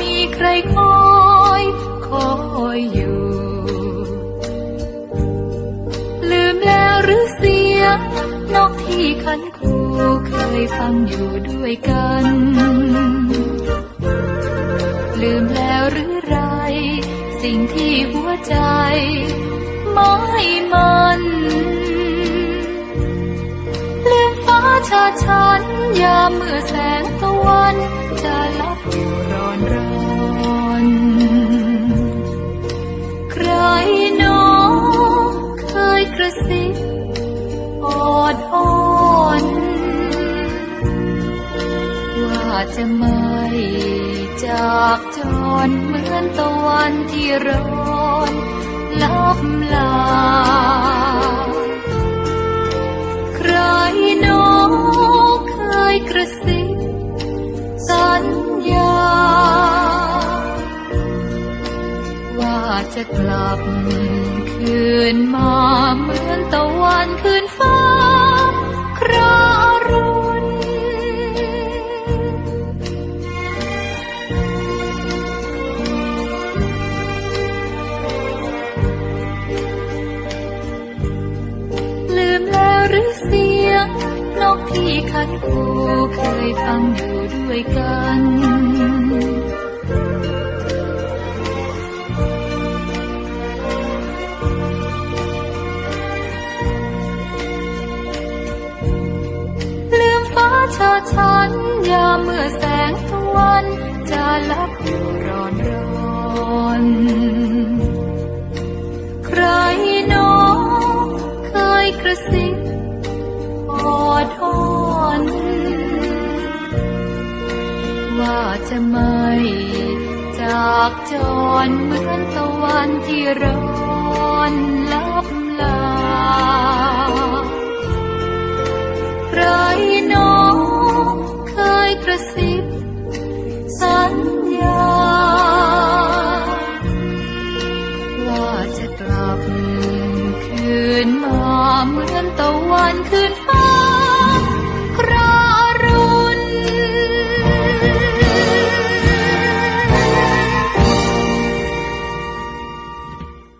มีใครคอยคอยอยู่ ลืมแล้วหรือเสียงนกที่ขันคูเคยฟังอยู่ด้วยกัน ลืมแล้วหรือไร สิ่งที่หัวใจไม่มันลืมฟ้าชาฉันยามเมื่อแสงตะวันจะลับอยู่ จะไม่จากจรเหมือนตะวันที่ร้อนลับลา ใครหนอเคยกระซิบสัญญา ว่าจะกลับคืนมาเหมือนตะวันคืนฟ้า นกที่ขันคูเคยฟังอยู่ด้วยกันลืมฟ้าชาฉันยามเมื่อแสงตะวันจะลับอยู่ร้อนร้อนใครนอเคยกระซิบ จะไม่จากจรเหมือนตะวันที่ร้อนลับลาใครหนองเคยกระซิบสัญญา ว่าจะกลับคืนมาเหมือนตะวันคืนฟ้า